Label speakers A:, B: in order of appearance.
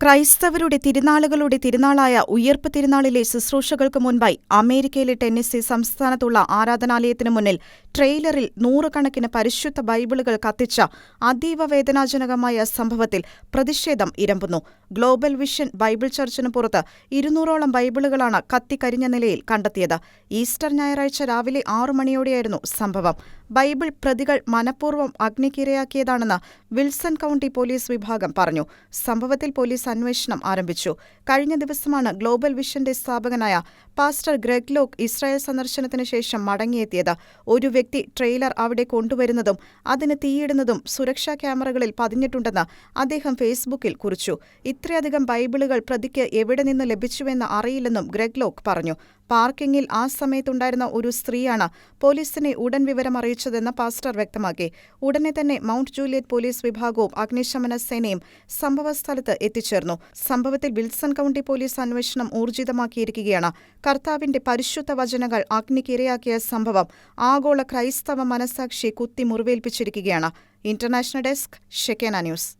A: ക്രൈസ്തവരുടെ തിരുനാളുകളുടെ തിരുനാളായ ഉയർപ്പ് തിരുനാളിലെ ശുശ്രൂഷകൾക്ക് മുൻപായി അമേരിക്കയിലെ ടെന്നസി സംസ്ഥാനത്തുള്ള ആരാധനാലയത്തിനു മുന്നിൽ ട്രെയിലറിൽ നൂറുകണക്കിന് പരിശുദ്ധ ബൈബിളുകൾ കത്തിച്ച അതീവ വേദനാജനകമായ സംഭവത്തിൽ പ്രതിഷേധം ഇരമ്പുന്നു. ഗ്ലോബൽ വിഷൻ ബൈബിൾ ചർച്ചിന് പുറത്ത് ഇരുന്നൂറോളം ബൈബിളുകളാണ് കത്തിക്കരിഞ്ഞ നിലയിൽ കണ്ടെത്തിയത്. ഈസ്റ്റർ ഞായറാഴ്ച രാവിലെ ആറു മണിയോടെയായിരുന്നു സംഭവം. ബൈബിൾ പ്രതികൾ മനഃപൂർവം അഗ്നിക്കിരയാക്കിയതാണെന്ന് വിൽസൺ കൌണ്ടി പോലീസ് വിഭാഗം പറഞ്ഞു. സംഭവത്തിൽ പോലീസ് അന്വേഷണം ആരംഭിച്ചു. കഴിഞ്ഞ ദിവസമാണ് ഗ്ലോബൽ വിഷന്റെ സ്ഥാപകനായ പാസ്റ്റർ ഗ്രെഗ് ലോക്ക് ഇസ്രായേൽ സന്ദർശനത്തിന് ശേഷം മടങ്ങിയെത്തിയത്. ഒരു വ്യക്തി ട്രെയിലർ അവിടെ കൊണ്ടുവരുന്നതും അതിന് തീയിടുന്നതും സുരക്ഷാ ക്യാമറകളിൽ പതിഞ്ഞിട്ടുണ്ടെന്ന് അദ്ദേഹം ഫേസ്ബുക്കിൽ കുറിച്ചു. ഇത്രയധികം ബൈബിളുകൾ പ്രതിക്ക് എവിടെ നിന്ന് ലഭിച്ചുവെന്ന് അറിയില്ലെന്നും ഗ്രെഗ് ലോക്ക് പറഞ്ഞു. പാർക്കിംഗിൽ ആ സമയത്തുണ്ടായിരുന്ന ഒരു സ്ത്രീയാണ് പോലീസിനെ ഉടൻ വിവരം അറിയിച്ചതെന്ന് പാസ്റ്റർ വ്യക്തമാക്കി. ഉടനെ തന്നെ മൗണ്ട് ജൂലിയറ്റ് പോലീസ് വിഭാഗവും അഗ്നിശമന സേനയും സംഭവസ്ഥലത്ത് എത്തിച്ചേർന്നു. സംഭവത്തിൽ വിൽസൺ കൌണ്ടി പോലീസ് അന്വേഷണം ഊർജിതമാക്കിയിരിക്കുകയാണ്. കർത്താവിന്റെ പരിശുദ്ധ വചനങ്ങൾ അഗ്നിക്കിരയാക്കിയ സംഭവം ആഗോള ക്രൈസ്തവ മനസാക്ഷി കുത്തി മുറിവേൽപ്പിച്ചിരിക്കുകയാണ് ഇന്റർനാഷണൽ ഡെസ്ക് ഷെക്കേന ന്യൂസ്.